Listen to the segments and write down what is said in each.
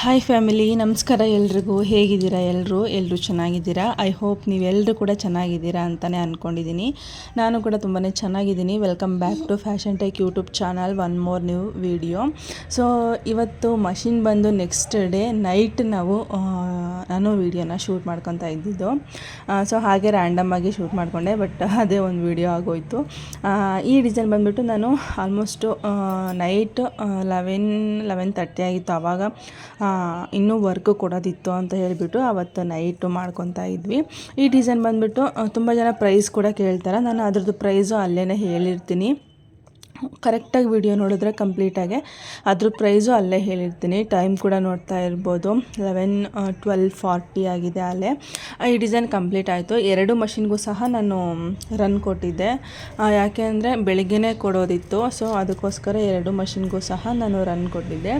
Hi family ನಮಸ್ಕಾರ ಎಲ್ರಿಗೂ. ಹೇಗಿದ್ದೀರಾ ಎಲ್ಲರೂ ಎಲ್ಲರೂ ಚೆನ್ನಾಗಿದ್ದೀರಾ? ಐ ಹೋಪ್ ನೀವೆಲ್ಲರೂ ಕೂಡ ಚೆನ್ನಾಗಿದ್ದೀರಾ ಅಂತಲೇ ಅಂದ್ಕೊಂಡಿದ್ದೀನಿ ನಾನು ಕೂಡ ತುಂಬಾ ಚೆನ್ನಾಗಿದ್ದೀನಿ. Welcome back to fashion tech YouTube channel one more new video so ಇವತ್ತು ಮಷಿನ್ ಬಂದು ನೆಕ್ಸ್ಟ್ ಡೇ ನೈಟ್ ನಾವು ನಾನು ವೀಡಿಯೋನ ಶೂಟ್ ಮಾಡ್ಕೊತಾ ಇದ್ದಿದ್ದು. ಸೊ ಹಾಗೆ ರ್ಯಾಂಡಮ್ ಆಗಿ ಶೂಟ್ ಮಾಡಿಕೊಂಡೆ ಬಟ್ ಅದೇ ಒಂದು ವಿಡಿಯೋ ಆಗೋಯ್ತು. ಈ ಡಿಸೈನ್ ಬಂದುಬಿಟ್ಟು ನಾನು almost night eleven eleven thirty ಆಗಿತ್ತು ಆವಾಗ. ಇನ್ನೂ ವರ್ಕ್ ಕೊಡೋದಿತ್ತು ಅಂತ ಹೇಳಿಬಿಟ್ಟು ಅವತ್ತು ನೈಟು ಮಾಡ್ಕೊತಾ ಇದ್ವಿ. ಈ ಡಿಸೈನ್ ಬಂದುಬಿಟ್ಟು ತುಂಬ ಜನ ಪ್ರೈಸ್ ಕೂಡ ಕೇಳ್ತಾರೆ. ನಾನು ಅದ್ರದ್ದು ಪ್ರೈಸು ಅಲ್ಲೇ ಹೇಳಿರ್ತೀನಿ. ಕರೆಕ್ಟಾಗಿ ವಿಡಿಯೋ ನೋಡಿದ್ರೆ ಕಂಪ್ಲೀಟಾಗೆ. ಅದ್ರ ಪ್ರೈಸು ಅಲ್ಲೇ ಹೇಳಿರ್ತೀನಿ. ಟೈಮ್ ಕೂಡ ನೋಡ್ತಾ ಇರ್ಬೋದು. ಲೆವೆನ್ ಟ್ವೆಲ್ ಫಾರ್ಟಿ ಆಗಿದೆ ಅಲ್ಲೇ. ಈ ಡಿಸೈನ್ ಕಂಪ್ಲೀಟ್ ಆಯಿತು. ಎರಡು ಮಷಿನ್ಗೂ ಸಹ ನಾನು ರನ್ ಕೊಟ್ಟಿದ್ದೆ. ಯಾಕೆ ಅಂದರೆ ಬೆಳಿಗ್ಗೆನೇ ಕೊಡೋದಿತ್ತು. ಸೊ, ಅದಕ್ಕೋಸ್ಕರ ಎರಡು ಮಷಿನ್ಗೂ ಸಹ ನಾನು ರನ್ ಕೊಟ್ಟಿದ್ದೆ.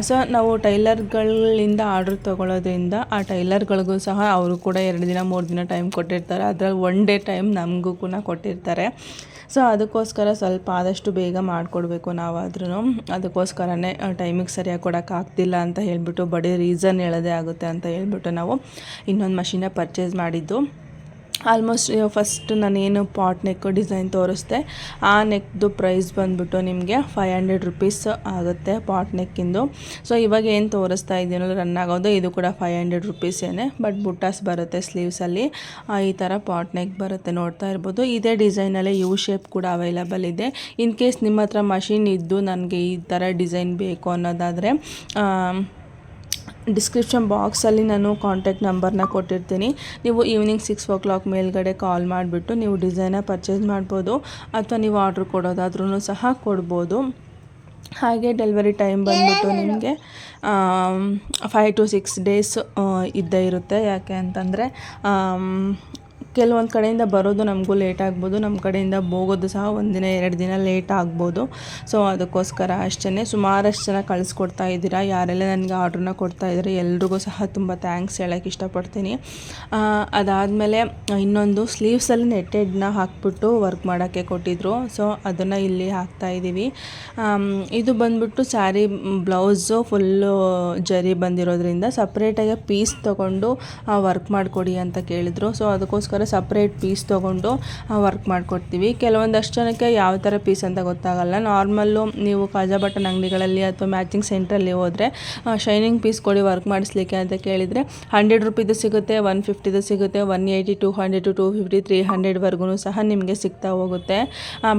ಸೊ, ನಾವು ಟೈಲರ್ಗಳಿಂದ ಆರ್ಡ್ರ್ ತೊಗೊಳೋದ್ರಿಂದ ಆ ಟೈಲರ್ಗಳಿಗೂ ಸಹ ಅವರು ಕೂಡ ಎರಡು ದಿನ, ಮೂರು ದಿನ ಟೈಮ್ ಕೊಟ್ಟಿರ್ತಾರೆ. ಅದರಲ್ಲಿ ಒನ್ ಡೇ ಟೈಮ್ ನಮಗೂ ಕೂಡ ಕೊಟ್ಟಿರ್ತಾರೆ. ಸೊ ಅದಕ್ಕೋಸ್ಕರ ಸ್ವಲ್ಪ ಆದಷ್ಟು ಬೇಗ ಮಾಡಿಕೊಡ್ಬೇಕು ನಾವಾದ್ರೂ ಅದಕ್ಕೋಸ್ಕರನೇ ಟೈಮಿಗೆ ಸರಿಯಾಗಿ ಕೊಡೋಕ್ಕಾಗ್ತಿಲ್ಲ ಅಂತ ಹೇಳಿಬಿಟ್ಟು ಬಡೇ ರೀಸನ್ ಹೇಳೋದೇ ಆಗುತ್ತೆ ಅಂತ ಹೇಳ್ಬಿಟ್ಟು ನಾವು ಇನ್ನೊಂದು ಮಷಿನ ಪರ್ಚೇಸ್ ಮಾಡಿದ್ದು. ಆಲ್ಮೋಸ್ಟ್ ಫಸ್ಟ್ ನಾನೇನು ಪಾಟ್ ನೆಕ್ ಡಿಸೈನ್ ತೋರಿಸ್ದೆ, ಆ ನೆಕ್ದು ಪ್ರೈಸ್ ಬಂದುಬಿಟ್ಟು ನಿಮಗೆ ಫೈವ್ ಹಂಡ್ರೆಡ್ ರುಪೀಸ್ ಆಗುತ್ತೆ ಪಾಟ್ ನೆಕ್ಕಿಂದು ಸೊ ಇವಾಗ ಏನು ತೋರಿಸ್ತಾ ಇದ್ದೀನೋ ರನ್ ಆಗೋದು, ಇದು ಕೂಡ ಫೈವ್ ಹಂಡ್ರೆಡ್ ರುಪೀಸೇನೆ ಬಟ್ ಬುಟ್ಟಾಸ್ ಬರುತ್ತೆ ಸ್ಲೀವ್ಸಲ್ಲಿ ಈ ಥರ ಪಾಟ್ ನೆಕ್ ಬರುತ್ತೆ, ನೋಡ್ತಾ ಇರ್ಬೋದು. ಇದೇ ಡಿಸೈನಲ್ಲೇ ಯು ಶೇಪ್ ಕೂಡ ಅವೈಲಬಲ್ ಇದೆ. ಇನ್ ಕೇಸ್ ನಿಮ್ಮ ಹತ್ರ ಮಷಿನ್ ಇದ್ದು ನನಗೆ ಈ ಥರ ಡಿಸೈನ್ ಬೇಕು ಅನ್ನೋದಾದರೆ ಡಿಸ್ಕ್ರಿಪ್ಷನ್ ಬಾಕ್ಸಲ್ಲಿ ನಾನು ಕಾಂಟ್ಯಾಕ್ಟ್ ನಂಬರ್ನ ಕೊಟ್ಟಿರ್ತೀನಿ. ನೀವು ಈವ್ನಿಂಗ್ ಸಿಕ್ಸ್ ಓ ಕ್ಲಾಕ್ ಮೇಲ್ಗಡೆ ಕಾಲ್ ಮಾಡಿಬಿಟ್ಟು ನೀವು ಡಿಸೈನ ಪರ್ಚೇಸ್ ಮಾಡ್ಬೋದು. ಅಥವಾ ನೀವು ಆರ್ಡ್ರ್ ಕೊಡೋದಾದ್ರೂ ಸಹ ಕೊಡ್ಬೋದು. ಹಾಗೆ ಡೆಲಿವರಿ ಟೈಮ್ ಬಂದ್ಬಿಟ್ಟು ನಿಮಗೆ ಫೈವ್ ಟು ಸಿಕ್ಸ್ ಡೇಸ್ ಇದ್ದೇ ಇರುತ್ತೆ. ಯಾಕೆ ಅಂತಂದರೆ ಕೆಲವೊಂದು ಕಡೆಯಿಂದ ಬರೋದು ನಮಗೂ ಲೇಟ್ ಆಗ್ಬೋದು ನಮ್ಮ ಕಡೆಯಿಂದ ಹೋಗೋದು ಸಹ ಒಂದಿನ ಎರಡು ದಿನ ಲೇಟ್ ಆಗ್ಬೋದು. ಸೊ ಅದಕ್ಕೋಸ್ಕರ ಅಷ್ಟೇ ಸುಮಾರಷ್ಟು ಜನ ಕಳಿಸ್ಕೊಡ್ತಾ ಇದ್ದೀರಾ? ಯಾರೆಲ್ಲ ನನಗೆ ಆರ್ಡ್ರನ್ನ ಕೊಡ್ತಾ ಇದ್ದಾರೆ? ಎಲ್ರಿಗೂ ಸಹ ತುಂಬ ಥ್ಯಾಂಕ್ಸ್ ಹೇಳೋಕ್ಕೆ ಇಷ್ಟಪಡ್ತೀನಿ. ಅದಾದಮೇಲೆ ಇನ್ನೊಂದು ಸ್ಲೀವ್ಸಲ್ಲಿ ನೆಟ್ಟೆಡ್ನ ಹಾಕ್ಬಿಟ್ಟು ವರ್ಕ್ ಮಾಡೋಕ್ಕೆ ಕೊಟ್ಟಿದ್ರು. ಸೊ ಅದನ್ನು ಇಲ್ಲಿ ಹಾಕ್ತಾ ಇದ್ದೀವಿ ಇದು ಬಂದ್ಬಿಟ್ಟು ಸ್ಯಾರಿ ಬ್ಲೌಸು ಫುಲ್ಲು ಜರಿ ಬಂದಿರೋದ್ರಿಂದ ಸಪ್ರೇಟಾಗಿ ಪೀಸ್ ತೊಗೊಂಡು ವರ್ಕ್ ಮಾಡಿಕೊಡಿ ಅಂತ ಕೇಳಿದರು. ಸೊ ಅದಕ್ಕೋಸ್ಕರ ಸಪ್ರೇಟ್ ಪೀಸ್ ತೊಗೊಂಡು ವರ್ಕ್ ಮಾಡಿಕೊಡ್ತೀವಿ. ಕೆಲವೊಂದಷ್ಟು ಜನಕ್ಕೆ ಯಾವ ಥರ ಪೀಸ್ ಅಂತ ಗೊತ್ತಾಗಲ್ಲ. ನಾರ್ಮಲ್ಲು ನೀವು ಕಾಜಾ ಬಟನ್ ಅಂಗಡಿಗಳಲ್ಲಿ ಅಥವಾ ಮ್ಯಾಚಿಂಗ್ ಸೆಂಟ್ರಲ್ಲಿ ಹೋದರೆ ಶೈನಿಂಗ್ ಪೀಸ್ ಕೊಡಿ ವರ್ಕ್ ಮಾಡಿಸ್ಲಿಕ್ಕೆ ಅಂತ ಕೇಳಿದರೆ ಹಂಡ್ರೆಡ್ ರುಪೀದು ಸಿಗುತ್ತೆ ಒನ್ ಫಿಫ್ಟಿದು ಸಿಗುತ್ತೆ one eighty two hundred to two fifty three ಹಂಡ್ರೆಡ್ವರೆಗೂ ಸಹ ನಿಮಗೆ ಸಿಗ್ತಾ ಹೋಗುತ್ತೆ.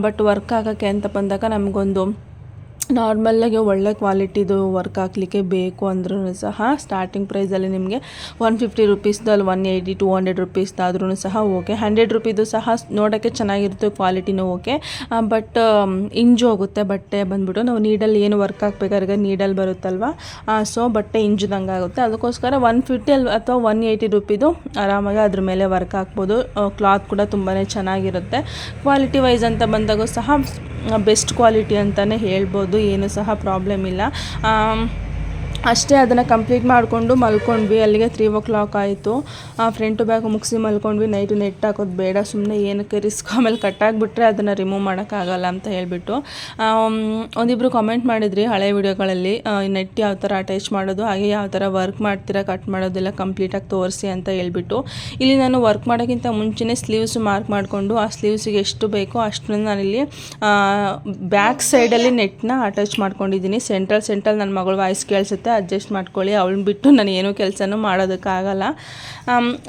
ಬಟ್ ವರ್ಕ್ ಆಗೋಕ್ಕೆ ಅಂತ ಬಂದಾಗ ನಮಗೊಂದು ನಾರ್ಮಲ್ಲಾಗಿ ಒಳ್ಳೆ ಕ್ವಾಲಿಟಿದು ವರ್ಕ್ ಹಾಕ್ಲಿಕ್ಕೆ ಬೇಕು ಅಂದ್ರೂ ಸಹ ಸ್ಟಾರ್ಟಿಂಗ್ ಪ್ರೈಸಲ್ಲಿ ನಿಮಗೆ ಒನ್ ಫಿಫ್ಟಿ ರುಪೀಸ್ದಲ್ಲಿ ಒನ್ ಏಯ್ಟಿ ಟು ಹಂಡ್ರೆಡ್ ರುಪೀಸ್ದಾದ್ರೂ ಸಹ ಓಕೆ ಹಂಡ್ರೆಡ್ ರುಪೀದು ಸಹ ನೋಡೋಕ್ಕೆ ಚೆನ್ನಾಗಿರುತ್ತೆ ಕ್ವಾಲಿಟಿನೂ ಓಕೆ ಬಟ್ ಇಂಜು ಹೋಗುತ್ತೆ, ಬಟ್ಟೆ ಬಂದ್ಬಿಟ್ಟು. ನಾವು ನೀಡಲ್ಲಿ ಏನು ವರ್ಕ್ ಹಾಕ್ಬೇಕಾದ್ರೆ ನೀಡಲ್ಲಿ ಬರುತ್ತಲ್ವ? ಸೊ ಬಟ್ಟೆ ಇಂಜುದಂಗೆ ಆಗುತ್ತೆ. ಅದಕ್ಕೋಸ್ಕರ ಒನ್ ಫಿಫ್ಟಿ ಅಲ್ಲಿ ಅಥವಾ ಒನ್ ಏಯ್ಟಿ ರುಪೀದು ಆರಾಮಾಗಿ ಅದ್ರ ಮೇಲೆ ವರ್ಕ್ ಹಾಕ್ಬೋದು. ಕ್ಲಾತ್ ಕೂಡ ತುಂಬಾ ಚೆನ್ನಾಗಿರುತ್ತೆ. ಕ್ವಾಲಿಟಿ ವೈಸ್ ಅಂತ ಬಂದಾಗ ಸಹ ಬೆಸ್ಟ್ ಕ್ವಾಲಿಟಿ ಅಂತಲೇ ಹೇಳ್ಬೋದು. ಏನು ಸಹ ಪ್ರಾಬ್ಲಮ್ ಇಲ್ಲ. ಅಷ್ಟೇ ಅದನ್ನು ಕಂಪ್ಲೀಟ್ ಮಾಡಿಕೊಂಡು ಮಲ್ಕೊಂಡ್ವಿ. ಅಲ್ಲಿಗೆ ತ್ರೀ ಓ ಕ್ಲಾಕ್ ಆಯಿತು ಫ್ರಂಟು ಬ್ಯಾಗ್ ಮುಗಿಸಿ ಮಲ್ಕೊಂಡ್ವಿ. ನೈಟು ನೆಟ್ ಹಾಕೋದು ಬೇಡ. ಸುಮ್ಮನೆ ಏನಕ್ಕೆ ರಿಸ್ಕ್ ಆಮೇಲೆ ಕಟ್ಟಾಗಿಬಿಟ್ರೆ ಅದನ್ನು ರಿಮೂವ್ ಮಾಡೋಕ್ಕಾಗಲ್ಲ ಅಂತ ಹೇಳಿಬಿಟ್ಟು. ಒಂದಿಬ್ಬರು ಕಾಮೆಂಟ್ ಮಾಡಿದ್ರಿ ಹಳೆ ವಿಡಿಯೋಗಳಲ್ಲಿ. ನೆಟ್ ಯಾವ ಥರ ಅಟ್ಯಾಚ್ ಮಾಡೋದು, ಹಾಗೆ ಯಾವ ಥರ ವರ್ಕ್ ಮಾಡ್ತೀರಾ ಕಟ್ ಮಾಡೋದೆಲ್ಲ ಕಂಪ್ಲೀಟಾಗಿ ತೋರಿಸಿ ಅಂತ ಹೇಳಿಬಿಟ್ಟು. ಇಲ್ಲಿ ನಾನು ವರ್ಕ್ ಮಾಡೋಕ್ಕಿಂತ ಮುಂಚೆನೇ ಸ್ಲೀವ್ಸ್ ಮಾರ್ಕ್ ಮಾಡಿಕೊಂಡು, ಆ ಸ್ಲೀವ್ಸಿಗೆ ಎಷ್ಟು ಬೇಕೋ ಅಷ್ಟನ್ನು ನಾನಿಲ್ಲಿ ಬ್ಯಾಕ್ ಸೈಡಲ್ಲಿ ನೆಟ್ನ ಅಟ್ಯಾಚ್ ಮಾಡ್ಕೊಂಡಿದ್ದೀನಿ. ಸೆಂಟ್ರಲ್ ಸೆಂಟ್ರಲ್ ನನ್ನ ಮಗಳು ವಾಯ್ಸ್ ಕೇಳಿಸುತ್ತೆ. ಅಡ್ಜಸ್ಟ್ ಮಾಡ್ಕೊಳ್ಳಿ. ಅವಳನ್ನ ಬಿಟ್ಟು ನಾನು ಏನೂ ಕೆಲಸನೂ ಮಾಡೋದಕ್ಕಾಗಲ್ಲ.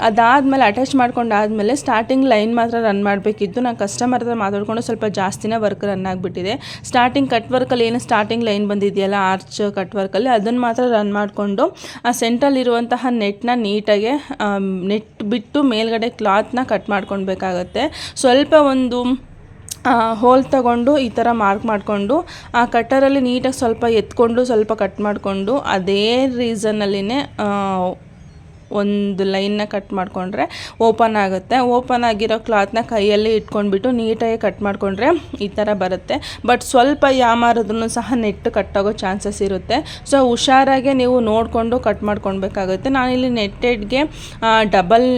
ಅದಾದಮೇಲೆ ಅಟ್ಯಾಚ್ ಮಾಡ್ಕೊಂಡಾದ್ಮೇಲೆ ಸ್ಟಾರ್ಟಿಂಗ್ ಲೈನ್ ಮಾತ್ರ ರನ್ ಮಾಡಬೇಕಿತ್ತು. ನಾನು ಕಸ್ಟಮರ್ ಹತ್ರ ಮಾತಾಡಿಕೊಂಡು ಸ್ವಲ್ಪ ಜಾಸ್ತಿನೇ ವರ್ಕ್ ರನ್ ಆಗಿಬಿಟ್ಟಿದೆ. ಸ್ಟಾರ್ಟಿಂಗ್ ಕಟ್ ವರ್ಕಲ್ಲಿ ಏನು ಸ್ಟಾರ್ಟಿಂಗ್ ಲೈನ್ ಬಂದಿದೆಯಲ್ಲ ಆರ್ಚ್ ಕಟ್ ವರ್ಕಲ್ಲಿ ಅದನ್ನು ಮಾತ್ರ ರನ್ ಮಾಡಿಕೊಂಡು, ಆ ಸೆಂಟ್ರಲ್ಲಿರುವಂತಹ ನೆಟ್ನ ನೀಟಾಗೆ ನೆಟ್ ಬಿಟ್ಟು ಮೇಲ್ಗಡೆ ಕ್ಲಾತ್ನ ಕಟ್ ಮಾಡ್ಕೊಳ್ಬೇಕಾಗತ್ತೆ. ಸ್ವಲ್ಪ ಒಂದು ಹೋಲ್ ತಗೊಂಡು ಈ ಥರ ಮಾರ್ಕ್ ಮಾಡಿಕೊಂಡು, ಆ ಕಟ್ಟರಲ್ಲಿ ನೀಟಾಗಿ ಸ್ವಲ್ಪ ಎತ್ಕೊಂಡು ಸ್ವಲ್ಪ ಕಟ್ ಮಾಡಿಕೊಂಡು, ಅದೇ ರೀಸನ್ನಲ್ಲಿನೇ ಒಂದು ಲೈನ್ನ ಕಟ್ ಮಾಡಿಕೊಂಡ್ರೆ ಓಪನ್ ಆಗುತ್ತೆ. ಓಪನ್ ಆಗಿರೋ ಕ್ಲಾತ್ನ ಕೈಯಲ್ಲಿ ಇಟ್ಕೊಂಡ್ಬಿಟ್ಟು ನೀಟಾಗಿ ಕಟ್ ಮಾಡಿಕೊಂಡ್ರೆ ಈ ಥರ ಬರುತ್ತೆ. ಬಟ್ ಸ್ವಲ್ಪ ಯಾಮಾರಿದ್ರೂ ಸಹ ನೆಟ್ ಕಟ್ಟಾಗೋ ಚಾನ್ಸಸ್ ಇರುತ್ತೆ. ಸೊ ಹುಷಾರಾಗೆ ನೀವು ನೋಡಿಕೊಂಡು ಕಟ್ ಮಾಡ್ಕೊಳ್ಬೇಕಾಗುತ್ತೆ. ನಾನಿಲ್ಲಿ ನೆಟ್ಟೆಡ್ಗೆ ಡಬಲ್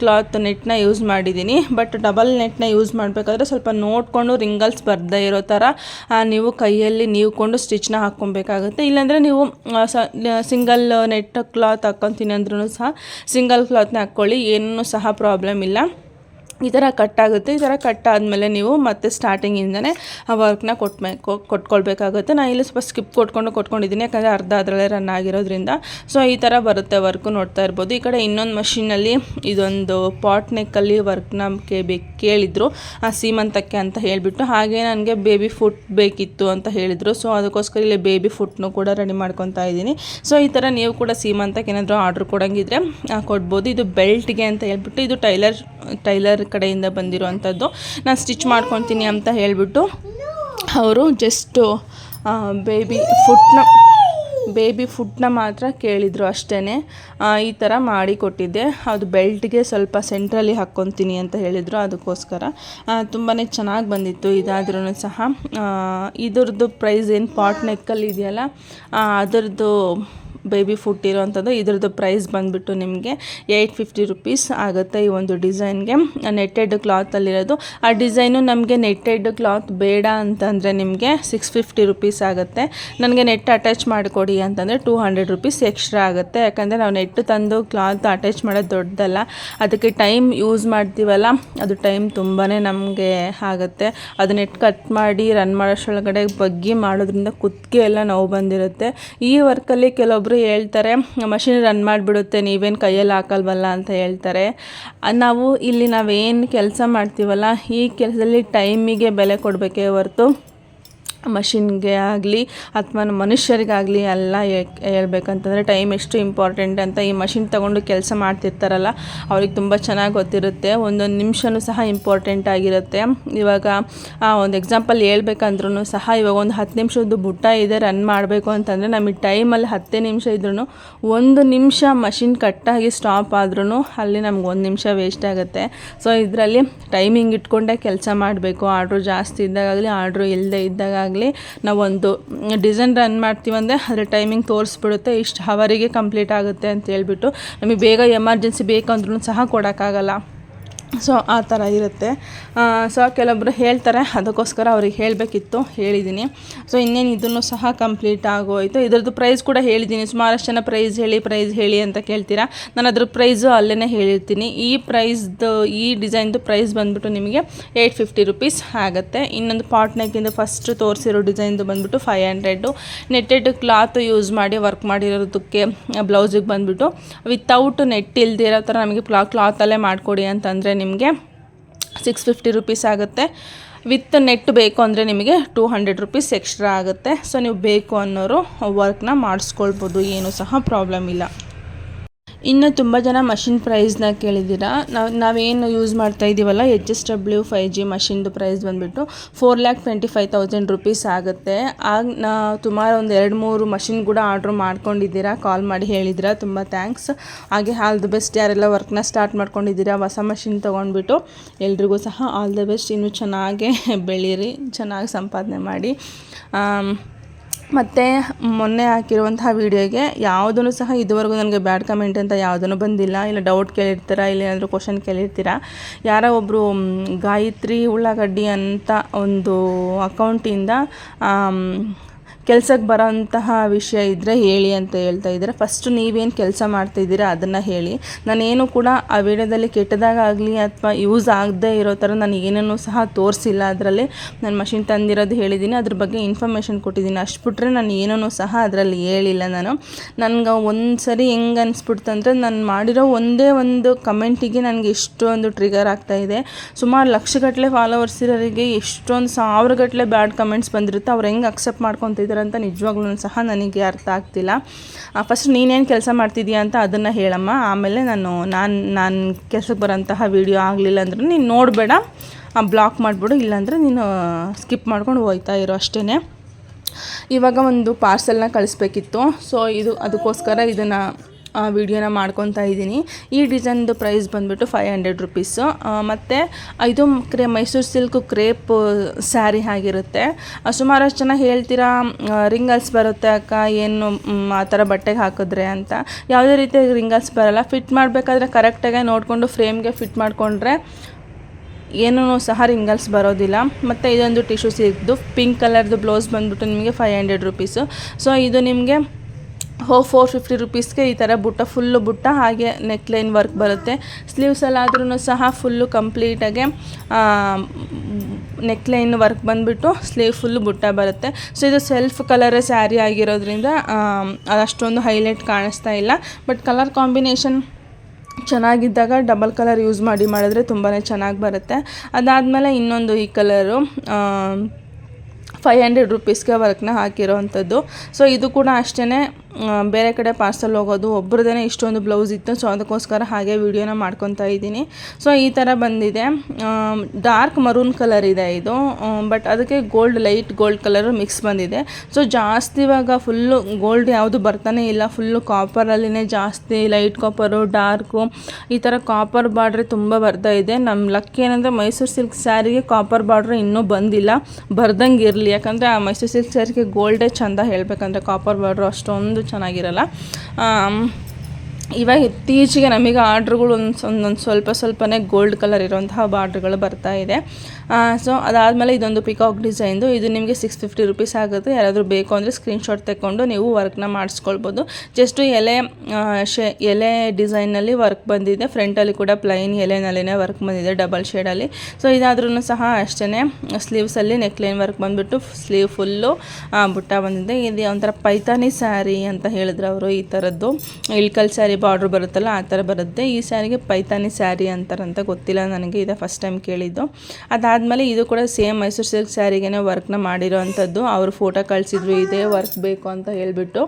ಕ್ಲಾತ್ ನೆಟ್ನ ಯೂಸ್ ಮಾಡಿದ್ದೀನಿ. ಬಟ್ ಡಬಲ್ ನೆಟ್ನ ಯೂಸ್ ಮಾಡಬೇಕಾದ್ರೆ ಸ್ವಲ್ಪ ನೋಡಿಕೊಂಡು ರಿಂಗಲ್ಸ್ ಬರ್ದೇ ಇರೋ ಥರ ನೀವು ಕೈಯಲ್ಲಿ ನೀವ್ಕೊಂಡು ಸ್ಟಿಚ್ನ ಹಾಕ್ಕೊಬೇಕಾಗುತ್ತೆ ಇಲ್ಲಾಂದರೆ ನೀವು ಸಿಂಗಲ್ ನೆಟ್ ಕ್ಲಾತ್ ಹಾಕ್ಕೊತೀನಿ ಅಂದ್ರೂ ಸಹ ಸಿಂಗಲ್ ಕ್ಲಾತ್ನ ಹಾಕ್ಕೊಳ್ಳಿ ಏನೂ ಸಹ ಪ್ರಾಬ್ಲಮ್ ಇಲ್ಲ. ಈ ಥರ ಕಟ್ ಆಗುತ್ತೆ ಈ ಥರ ಕಟ್ ಆದಮೇಲೆ ನೀವು ಮತ್ತೆ ಸ್ಟಾರ್ಟಿಂಗಿಂದನೇ ಆ ವರ್ಕ್ನ ಕೊಟ್ಬೇಕು ಕೊಟ್ಕೊಳ್ಬೇಕಾಗುತ್ತೆ. ನಾನು ಇಲ್ಲಿ ಸ್ವಲ್ಪ ಸ್ಕಿಪ್ ಕೊಟ್ಕೊಂಡು ಕೊಟ್ಕೊಂಡಿದ್ದೀನಿ. ಯಾಕಂದರೆ ಅರ್ಧ ಅದರಲ್ಲೇ ರನ್ ಆಗಿರೋದ್ರಿಂದ. ಸೊ ಈ ಥರ ಬರುತ್ತೆ ವರ್ಕು ನೋಡ್ತಾ ಇರ್ಬೋದು. ಈ ಕಡೆ ಇನ್ನೊಂದು ಮಷಿನಲ್ಲಿ ಇದೊಂದು ಪಾಟ್ ನೆಕ್ಕಲ್ಲಿ ನಮಗೆ ಬೇಕು ಕೇಳಿದರು. ಆ ಸೀಮಂತಕ್ಕೆ ಅಂತ ಹೇಳಿಬಿಟ್ಟು. ಹಾಗೆ ನನಗೆ ಬೇಬಿ ಫುಟ್ ಬೇಕಿತ್ತು ಅಂತ ಹೇಳಿದರು. ಸೊ ಅದಕ್ಕೋಸ್ಕರ ಇಲ್ಲಿ ಬೇಬಿ ಫುಟ್ನು ಕೂಡ ರೆಡಿ ಮಾಡ್ಕೊತಾ ಇದ್ದೀನಿ. ಸೊ ಈ ಥರ ನೀವು ಕೂಡ ಸೀಮಂತಕ್ಕೆ ಏನಾದರೂ ಆರ್ಡ್ರ್ ಕೊಡೋಂಗಿದ್ರೆ ಕೊಡ್ಬೋದು. ಇದು ಬೆಲ್ಟ್ಗೆ ಅಂತ ಹೇಳ್ಬಿಟ್ಟು, ಇದು ಟೈಲರ್ ಟೈಲರ್ ಕಡೆಯಿಂದ ಬಂದಿರುವಂಥದ್ದು. ನಾನು ಸ್ಟಿಚ್ ಮಾಡ್ಕೊತೀನಿ ಅಂತ ಹೇಳಿಬಿಟ್ಟು ಅವರು ಜಸ್ಟು ಬೇಬಿ ಫುಡ್ನ ಬೇಬಿ ಫುಡ್ನ ಮಾತ್ರ ಕೇಳಿದರು ಅಷ್ಟೇ ಈ ಥರ ಮಾಡಿ ಕೊಟ್ಟಿದ್ದೆ. ಅದು ಬೆಲ್ಟ್ಗೆ ಸ್ವಲ್ಪ ಸೆಂಟ್ರಲ್ಲಿ ಹಾಕ್ಕೊತೀನಿ ಅಂತ ಹೇಳಿದರು ಅದಕ್ಕೋಸ್ಕರ. ತುಂಬಾ ಚೆನ್ನಾಗಿ ಬಂದಿತ್ತು. ಇದಾದ್ರೂ ಸಹ ಇದ್ರದ್ದು ಪ್ರೈಸ್ ಏನು ಪಾಟ್ ನೆಕ್ಕಲ್ಲಿ ಇದೆಯಲ್ಲ ಅದರದ್ದು ಬೇಬಿ ಫುಡ್ ಇರೋವಂಥದ್ದು, ಇದ್ರದ್ದು ಪ್ರೈಸ್ ಬಂದುಬಿಟ್ಟು ನಿಮಗೆ ಏಯ್ಟ್ ಫಿಫ್ಟಿ ರುಪೀಸ್ ಆಗುತ್ತೆ ಈ ಒಂದು ಡಿಸೈನ್ಗೆ ನೆಟ್ಟೆಡ್ ಕ್ಲಾತಲ್ಲಿರೋದು ಆ ಡಿಸೈನು ನಮಗೆ ನೆಟ್ಟೆಡ್ ಕ್ಲಾತ್ ಬೇಡ ಅಂತಂದರೆ ನಿಮಗೆ ಸಿಕ್ಸ್ ಫಿಫ್ಟಿ ರುಪೀಸ್ ಆಗುತ್ತೆ. ನನಗೆ ನೆಟ್ ಅಟ್ಯಾಚ್ ಮಾಡಿಕೊಡಿ ಅಂತಂದರೆ ಟೂ ಹಂಡ್ರೆಡ್ ರುಪೀಸ್ ಎಕ್ಸ್ಟ್ರಾ ಆಗುತ್ತೆ. ಯಾಕಂದರೆ ನಾವು ನೆಟ್ಟು ತಂದು ಕ್ಲಾತ್ ಅಟ್ಯಾಚ್ ಮಾಡೋದು ದೊಡ್ಡದಲ್ಲ. ಅದಕ್ಕೆ ಟೈಮ್ ಯೂಸ್ ಮಾಡ್ತೀವಲ್ಲ, ಅದು ಟೈಮ್ ತುಂಬಾ ನಮಗೆ ಆಗುತ್ತೆ. ಅದು ನೆಟ್ ಕಟ್ ಮಾಡಿ ರನ್ ಮಾಡೋಷ್ಟೊಳಗಡೆ ಬಗ್ಗಿ ಮಾಡೋದ್ರಿಂದ ಕುತ್ತಿಗೆ ಎಲ್ಲ ನೋವು ಬಂದಿರುತ್ತೆ. ಈ ವರ್ಕಲ್ಲಿ ಕೆಲವೊಬ್ಬರು ಹೇಳ್ತಾರೆ, ಮಷಿನ್ ರನ್ ಮಾಡಿಬಿಡುತ್ತೆ, ನೀವೇನು ಕೈಯಲ್ಲಿ ಹಾಕಲ್ವಲ್ಲ ಅಂತ ಹೇಳ್ತಾರೆ. ನಾವು ಇಲ್ಲಿ ನಾವೇನು ಕೆಲಸ ಮಾಡ್ತೀವಲ್ಲ, ಈ ಕೆಲಸದಲ್ಲಿ ಟೈಮಿಗೆ ಬೆಲೆ ಕೊಡಬೇಕೇ ಹೊರ್ತು ಮಷಿನ್ಗೆ ಆಗಲಿ ಅಥವಾ ಮನುಷ್ಯರಿಗಾಗಲಿ ಎಲ್ಲ ಹೇಳ್ಬೇಕಂತಂದರೆ ಟೈಮ್ ಎಷ್ಟು ಇಂಪಾರ್ಟೆಂಟ್ ಅಂತ ಈ ಮಷಿನ್ ತೊಗೊಂಡು ಕೆಲಸ ಮಾಡ್ತಿರ್ತಾರಲ್ಲ, ಅವ್ರಿಗೆ ತುಂಬ ಚೆನ್ನಾಗಿ ಗೊತ್ತಿರುತ್ತೆ. ಒಂದೊಂದು ನಿಮಿಷವೂ ಸಹ ಇಂಪಾರ್ಟೆಂಟ್ ಆಗಿರುತ್ತೆ. ಇವಾಗ ಒಂದು ಎಕ್ಸಾಂಪಲ್ ಹೇಳ್ಬೇಕಂದ್ರೂ ಸಹ ಇವಾಗ ಒಂದು ಹತ್ತು ನಿಮಿಷದ್ದು ಬುಟ್ಟ ಇದೆ ರನ್ ಮಾಡಬೇಕು ಅಂತಂದರೆ ನಮಗೆ ಟೈಮಲ್ಲಿ ಹತ್ತೇ ನಿಮಿಷ ಇದ್ರೂ ಒಂದು ನಿಮಿಷ ಮಷಿನ್ ಕಟ್ಟಾಗಿ ಸ್ಟಾಪ್ ಆದ್ರೂ ಅಲ್ಲಿ ನಮ್ಗೆ ಒಂದು ನಿಮಿಷ ವೇಸ್ಟ್ ಆಗುತ್ತೆ. ಸೊ ಇದರಲ್ಲಿ ಟೈಮಿಂಗ್ ಇಟ್ಕೊಂಡೇ ಕೆಲಸ ಮಾಡಬೇಕು. ಆರ್ಡ್ರು ಜಾಸ್ತಿ ಇದ್ದಾಗಲಿ ಆರ್ಡ್ರು ಇಲ್ಲದೆ ಇದ್ದಾಗಲಿ ನಾವೊಂದು ಡಿಸೈನ್ ರನ್ ಮಾಡ್ತೀವಂದರೆ ಅದರ ಟೈಮಿಂಗ್ ತೋರಿಸ್ಬಿಡುತ್ತೆ, ಇಷ್ಟು ಹವರಿಗೆ ಕಂಪ್ಲೀಟ್ ಆಗುತ್ತೆ ಅಂತ ಹೇಳ್ಬಿಟ್ಟು, ನಮಗೆ ಬೇಗ ಎಮರ್ಜೆನ್ಸಿ ಬೇಕಂದ್ರೂ ಸಹ ಕೊಡೋಕ್ಕಾಗಲ್ಲ. ಸೊ, ಆ ಥರ ಇರುತ್ತೆ. ಸೊ ಕೆಲವೊಬ್ಬರು ಹೇಳ್ತಾರೆ, ಅದಕ್ಕೋಸ್ಕರ ಅವ್ರಿಗೆ ಹೇಳಬೇಕಿತ್ತು, ಹೇಳಿದ್ದೀನಿ. ಸೊ, ಇನ್ನೇನು ಇದನ್ನು ಸಹ ಕಂಪ್ಲೀಟ್ ಆಗೋಯಿತು. ಇದ್ರದ್ದು ಪ್ರೈಸ್ ಕೂಡ ಹೇಳಿದ್ದೀನಿ. ಸುಮಾರಷ್ಟು ಜನ ಪ್ರೈಸ್ ಹೇಳಿ ಪ್ರೈಸ್ ಹೇಳಿ ಅಂತ ಕೇಳ್ತೀರಾ? ನಾನು ಅದ್ರ ಪ್ರೈಸು ಅಲ್ಲೇ ಹೇಳಿರ್ತೀನಿ. ಈ ಪ್ರೈಸ್ದು, ಈ ಡಿಸೈನ್ದು ಪ್ರೈಸ್ ಬಂದುಬಿಟ್ಟು ನಿಮಗೆ ಏಯ್ಟ್ ಫಿಫ್ಟಿ ರುಪೀಸ್ ಆಗುತ್ತೆ. ಇನ್ನೊಂದು ಪಾಟ್ ನೆಕ್ಕಿಂದ ಫಸ್ಟ್ ತೋರಿಸಿರೋ ಡಿಸೈನ್ದು ಬಂದುಬಿಟ್ಟು five hundred netted cloth use ಮಾಡಿ, ವರ್ಕ್ ಮಾಡಿರೋದಕ್ಕೆ ಬ್ಲೌಸಿಗೆ ಬಂದುಬಿಟ್ಟು, ವಿತೌಟ್ ನೆಟ್ ಇಲ್ದಿರೋ ಥರ ನಮಗೆ ಕ್ಲಾ, ಕ್ಲಾತಲ್ಲೇ ಮಾಡಿಕೊಡಿ ಅಂತಂದರೆ ನಿಮಗೆ ಸಿಕ್ಸ್ ಫಿಫ್ಟಿ ರುಪೀಸ್ ಆಗುತ್ತೆ. ವಿತ್ ನೆಟ್ ಬೇಕು ಅಂದರೆ ನಿಮಗೆ ಟೂ ಹಂಡ್ರೆಡ್ ರುಪೀಸ್ ಎಕ್ಸ್ಟ್ರಾ ಆಗುತ್ತೆ. ಸೊ ನೀವು ಬೇಕು ಅನ್ನೋರು ವರ್ಕ್ನ ಮಾಡಿಸ್ಕೊಳ್ಬೋದು, ಏನೂ ಸಹ ಪ್ರಾಬ್ಲಮ್ ಇಲ್ಲ. ಇನ್ನು ತುಂಬ ಜನ ಮಷಿನ್ ಪ್ರೈಸ್ನ ಕೇಳಿದ್ದೀರಾ? ನಾವು ನಾವೇನು ಯೂಸ್ ಮಾಡ್ತಾ ಇದ್ದೀವಲ್ಲ ಎಚ್ ಎಸ್ ಡಬ್ಲ್ಯೂ ಫೈ ಜಿ ಮಷಿನ್ದು ಪ್ರೈಸ್ ಬಂದುಬಿಟ್ಟು four lakh twenty five thousand rupees ಆಗುತ್ತೆ. ಆಗ ನಾ ಸುಮಾರು ಒಂದು ಎರಡು ಮೂರು ಮಷಿನ್ ಕೂಡ ಆರ್ಡ್ರ್ ಮಾಡ್ಕೊಂಡಿದ್ದೀರಾ? ಕಾಲ್ ಮಾಡಿ ಹೇಳಿದ್ದೀರಾ? ತುಂಬ ಥ್ಯಾಂಕ್ಸ್ ಹಾಗೆ ಆಲ್ ದಿ ಬೆಸ್ಟ್ ಯಾರೆಲ್ಲ ವರ್ಕ್ನ ಸ್ಟಾರ್ಟ್ ಮಾಡ್ಕೊಂಡಿದ್ದೀರಾ? ಹೊಸ ಮಷಿನ್ ತೊಗೊಂಡ್ಬಿಟ್ಟು ಎಲ್ರಿಗೂ ಸಹ ಆಲ್ ದ ಬೆಸ್ಟ್ ಇನ್ನೂ ಚೆನ್ನಾಗೇ ಬೆಳೀರಿ, ಚೆನ್ನಾಗಿ ಸಂಪಾದನೆ ಮಾಡಿ. ಮತ್ತು ಮೊನ್ನೆ ಹಾಕಿರುವಂತಹ ವೀಡಿಯೋಗೆ ಯಾವುದೂ ಸಹ ಇದುವರೆಗೂ ನನಗೆ ಬ್ಯಾಡ್ ಕಮೆಂಟ್ ಅಂತ ಯಾವುದೂ ಬಂದಿಲ್ಲ. ಇಲ್ಲ ಡೌಟ್ ಕೇಳಿರ್ತೀರಾ? ಇಲ್ಲ ಏನಾದರೂ ಕ್ವಶನ್ ಕೇಳಿರ್ತೀರಾ? ಯಾರೋ ಒಬ್ಬರು ಗಾಯತ್ರಿ ಉಳ್ಳಾಗಡ್ಡಿ ಅಂತ ಒಂದು ಅಕೌಂಟಿಂದ ಕೆಲ್ಸಕ್ಕೆ ಬರೋಂತಹ ವಿಷಯ ಇದ್ದರೆ ಹೇಳಿ ಅಂತ ಹೇಳ್ತಾ ಇದ್ದಾರೆ. ಫಸ್ಟು ನೀವೇನು ಕೆಲಸ ಮಾಡ್ತಿದ್ದೀರಾ ಅದನ್ನು ಹೇಳಿ. ನಾನೇನು ಕೂಡ ಆ ವಿಡಿಯೋದಲ್ಲಿ ಕೆಟ್ಟದಾಗಲಿ ಅಥವಾ ಯೂಸ್ ಆಗದೇ ಇರೋ ಥರ ನಾನು ಏನೇನೂ ಸಹ ತೋರಿಸಿಲ್ಲ. ಅದರಲ್ಲಿ ನಾನು ಮಷಿನ್ ತಂದಿರೋದು ಹೇಳಿದ್ದೀನಿ ಅದ್ರ ಬಗ್ಗೆ ಇನ್ಫಾರ್ಮೇಷನ್ ಕೊಟ್ಟಿದ್ದೀನಿ ಅಷ್ಟು ಬಿಟ್ಟರೆ ನಾನು ಏನೂ ಸಹ ಅದರಲ್ಲಿ ಹೇಳಿಲ್ಲ ನಾನು. ನನಗೆ ಒಂದು ಸರಿ ಹೆಂಗೆ ಅನಿಸ್ಬಿಡ್ತಂದ್ರೆ ನಾನು ಮಾಡಿರೋ ಒಂದೇ ಒಂದು ಕಮೆಂಟಿಗೆ ನನಗೆ ಇಷ್ಟೊಂದು ಟ್ರಿಗರ್ ಆಗ್ತಾ ಇದೆ. ಸುಮಾರು ಲಕ್ಷಗಟ್ಟಲೆ ಫಾಲೋವರ್ಸ್ ಇರೋರಿಗೆ ಎಷ್ಟೊಂದು ಸಾವಿರಗಟ್ಟಲೆ ಬ್ಯಾಡ್ ಕಮೆಂಟ್ಸ್ ಬಂದಿರುತ್ತೆ. ಅವ್ರು ಹೆಂಗೆ ಅಕ್ಸೆಪ್ಟ್ ಮಾಡ್ಕೊತಿದ್ದಾರೆ ಅಂತ ನಿಜವಾಗ್ಲೂ ಸಹ ನನಗೆ ಅರ್ಥ ಆಗ್ತಿಲ್ಲ. ಫಸ್ಟ್ ನೀನೇನು ಕೆಲಸ ಮಾಡ್ತಿದ್ದೀಯಾ ಅಂತ ಅದನ್ನು ಹೇಳಮ್ಮ. ಆಮೇಲೆ ನಾನು ನಾನು ನಾನು ಕೆಲಸಕ್ಕೆ ಬರೋಂತಹ ವೀಡಿಯೋ ಆಗಲಿಲ್ಲ ಅಂದ್ರೆ ನೀನು ನೋಡಬೇಡ. ಬ್ಲಾಕ್ ಮಾಡಿಬಿಡು. ಇಲ್ಲಾಂದರೆ ನೀನು ಸ್ಕಿಪ್ ಮಾಡ್ಕೊಂಡು ಹೋಗ್ತಾ ಇರೋ ಅಷ್ಟೇ ಇವಾಗ ಒಂದು ಪಾರ್ಸೆಲ್ನ ಕಳಿಸ್ಬೇಕಿತ್ತು. ಸೊ ಇದು, ಅದಕ್ಕೋಸ್ಕರ ಇದನ್ನು ವಿಡಿಯೋನ ಮಾಡ್ಕೊತಾ ಇದ್ದೀನಿ. ಈ ಡಿಸೈನ್ದು ಪ್ರೈಸ್ ಬಂದುಬಿಟ್ಟು ಫೈವ್ ಹಂಡ್ರೆಡ್ ರುಪೀಸು ಮತ್ತು ಇದು ಕ್ರೇ, ಮೈಸೂರು ಸಿಲ್ಕ್ ಕ್ರೇಪ್ ಸ್ಯಾರಿ ಆಗಿರುತ್ತೆ. ಸುಮಾರಷ್ಟು ಜನ ಹೇಳ್ತೀರಾ ರಿಂಗಲ್ಸ್ ಬರುತ್ತೆ ಅಕ್ಕ, ಏನು ಆ ಥರ ಬಟ್ಟೆಗೆ ಹಾಕಿದ್ರೆ ಅಂತ. ಯಾವುದೇ ರೀತಿ ರಿಂಗಲ್ಸ್ ಬರಲ್ಲ. ಫಿಟ್ ಮಾಡಬೇಕಾದ್ರೆ ಕರೆಕ್ಟಾಗಿ ನೋಡಿಕೊಂಡು ಫ್ರೇಮ್ಗೆ ಫಿಟ್ ಮಾಡಿಕೊಂಡ್ರೆ ಏನೂ ಸಹ ರಿಂಗಲ್ಸ್ ಬರೋದಿಲ್ಲ. ಮತ್ತು ಇದೊಂದು ಟಿಶ್ಯೂ ಸಿಗ್ದು ಪಿಂಕ್ ಕಲರ್ದು ಬ್ಲೌಸ್ ಬಂದ್ಬಿಟ್ಟು ನಿಮಗೆ ಫೈವ್ ಹಂಡ್ರೆಡ್ ರುಪೀಸು ಸೊ ಇದು ನಿಮಗೆ ಹೋ ಫೋರ್ ಫಿಫ್ಟಿ ರುಪೀಸ್ಗೆ ಈ ಥರ ಬುಟ್ಟ ಫುಲ್ಲು ಬುಟ್ಟ ಹಾಗೆ ನೆಕ್ಲೈನ್ ವರ್ಕ್ ಬರುತ್ತೆ. ಸ್ಲೀವ್ಸಲ್ಲಾದ್ರೂ ಸಹ ಫುಲ್ಲು ಕಂಪ್ಲೀಟಾಗೆ ನೆಕ್ಲೈನ್ ವರ್ಕ್ ಬಂದುಬಿಟ್ಟು ಸ್ಲೀವ್ ಫುಲ್ಲು ಬುಟ್ಟ ಬರುತ್ತೆ. ಸೊ ಇದು ಸೆಲ್ಫ್ ಕಲರ್ ಸ್ಯಾರಿ ಆಗಿರೋದ್ರಿಂದ ಅಷ್ಟೊಂದು ಹೈಲೈಟ್ ಕಾಣಿಸ್ತಾ ಇಲ್ಲ. ಬಟ್ ಕಲರ್ ಕಾಂಬಿನೇಷನ್ ಚೆನ್ನಾಗಿದ್ದಾಗ ಡಬಲ್ ಕಲರ್ ಯೂಸ್ ಮಾಡಿ ಮಾಡಿದ್ರೆ ತುಂಬಾ ಚೆನ್ನಾಗಿ ಬರುತ್ತೆ. ಅದಾದಮೇಲೆ ಇನ್ನೊಂದು ಈ ಕಲರು ಫೈ ಹಂಡ್ರೆಡ್ ರುಪೀಸ್ಗೆ ವರ್ಕ್ನ ಹಾಕಿರೋವಂಥದ್ದು ಸೊ ಇದು ಕೂಡ ಅಷ್ಟೇ ಬೇರೆ ಕಡೆ ಪಾರ್ಸಲ್ ಹೋಗೋದು ಒಬ್ರದೇ ಇಷ್ಟೊಂದು ಬ್ಲೌಸ್ ಇತ್ತು ಸೊ ಅದಕ್ಕೋಸ್ಕರ ಹಾಗೆ ವಿಡಿಯೋನ ಮಾಡ್ಕೊತಾ ಇದ್ದೀನಿ. ಸೊ ಈ ಥರ ಬಂದಿದೆ. ಡಾರ್ಕ್ ಮರೂನ್ ಕಲರ್ ಇದೆ ಇದು. ಬಟ್ ಅದಕ್ಕೆ gold light gold colour mix ಬಂದಿದೆ. ಸೊ ಜಾಸ್ತಿ ಇವಾಗ ಫುಲ್ಲು ಗೋಲ್ಡ್ ಯಾವುದು ಬರ್ತಾನೆ ಇಲ್ಲ. ಫುಲ್ಲು ಕಾಪರಲ್ಲಿನೇ ಜಾಸ್ತಿ ಲೈಟ್ ಕಾಪರು ಡಾರ್ಕು ಈ ಥರ ಕಾಪರ್ ಬಾರ್ಡ್ರ್ ತುಂಬ ಬರ್ತಾ ಇದೆ. ನಮ್ಮ ಲಕ್ ಏನಂದರೆ ಮೈಸೂರು ಸಿಲ್ಕ್ ಸ್ಯಾರಿಗೆ ಕಾಪರ್ ಬಾರ್ಡ್ರ್ ಇನ್ನೂ ಬಂದಿಲ್ಲ. ಬರ್ದಂಗೆ ಇರಲಿ. ಯಾಕಂದರೆ ಆ ಮೈಸೂರು ಸಿಲ್ಕ್ ಸ್ಯಾರಿಗೆ ಗೋಲ್ಡೇ ಚೆಂದ ಹೇಳಬೇಕಂದ್ರೆ ಕಾಪರ್ ಬಾರ್ಡ್ರು ಅಷ್ಟೊಂದು ಚೆನ್ನಾಗಿರಲ್ಲ. ಇವಾಗ ಇತ್ತೀಚೆಗೆ ನಮಗೆ ಆರ್ಡ್ರ್ಗಳು ಒಂದು ಸ್ವಲ್ಪ ಸ್ವಲ್ಪನೇ ಗೋಲ್ಡ್ ಕಲರ್ ಇರುವಂತಹ ಬಾರ್ಡ್ರ್ಗಳು ಬರ್ತಾ ಇದೆ. ಸೊ ಅದಾದಮೇಲೆ ಇದೊಂದು ಪಿಕಾಕ್ ಡಿಸೈನ್ದು ಇದು ನಿಮಗೆ ಸಿಕ್ಸ್ ಫಿಫ್ಟಿ ರುಪೀಸ್ ಆಗುತ್ತೆ. ಯಾರಾದರೂ ಬೇಕು ಅಂದರೆ ಸ್ಕ್ರೀನ್ಶಾಟ್ ತೆಕ್ಕೊಂಡು ನೀವು ವರ್ಕ್ನ ಮಾಡಿಸ್ಕೊಳ್ಬೋದು. ಜಸ್ಟು ಎಲೆ ಶೇ, ಎಲೆ ಡಿಸೈನಲ್ಲಿ ವರ್ಕ್ ಬಂದಿದೆ. ಫ್ರಂಟಲ್ಲಿ ಕೂಡ ಪ್ಲೈನ್ ಎಲೆನಲ್ಲಿನೇ ವರ್ಕ್ ಬಂದಿದೆ ಡಬಲ್ ಶೇಡಲ್ಲಿ ಸೊ ಇದಾದ್ರೂ ಸಹ ಅಷ್ಟೇ ಸ್ಲೀವ್ಸಲ್ಲಿ ನೆಕ್ಲೈನ್ ವರ್ಕ್ ಬಂದುಬಿಟ್ಟು ಸ್ಲೀವ್ ಫುಲ್ಲು ಬುಟ್ಟ ಬಂದಿದೆ. ಇದು ಒಂಥರ ಪೈತಾನಿ ಸ್ಯಾರಿ ಅಂತ ಹೇಳಿದ್ರು ಅವರು ಈ ಥರದ್ದು ಇಳ್ಕಲ್ ಸ್ಯಾರಿ ಬಾರ್ಡ್ರ್ ಬರುತ್ತಲ್ಲ ಆ ಥರ ಬರುತ್ತೆ. ಈ ಸ್ಯಾರಿಗೆ ಪೈತಾನಿ ಸ್ಯಾರಿ ಅಂತಾರಂತ ಗೊತ್ತಿಲ್ಲ ನನಗೆ ಇದೆ ಫಸ್ಟ್ ಟೈಮ್ ಕೇಳಿದ್ದು. ಅದಾದಮೇಲೆ ಇದು ಕೂಡ ಸೇಮ್ ಮೈಸೂರು ಸಿಲ್ಕ್ ಸ್ಯಾರಿಗೇನೆ ವರ್ಕ್ನ ಮಾಡಿರೋ ಅಂಥದ್ದು ಅವರು ಫೋಟೋ ಕಳಿಸಿದ್ರು ಇದೇ ವರ್ಕ್ ಬೇಕು ಅಂತ ಹೇಳಿಬಿಟ್ಟು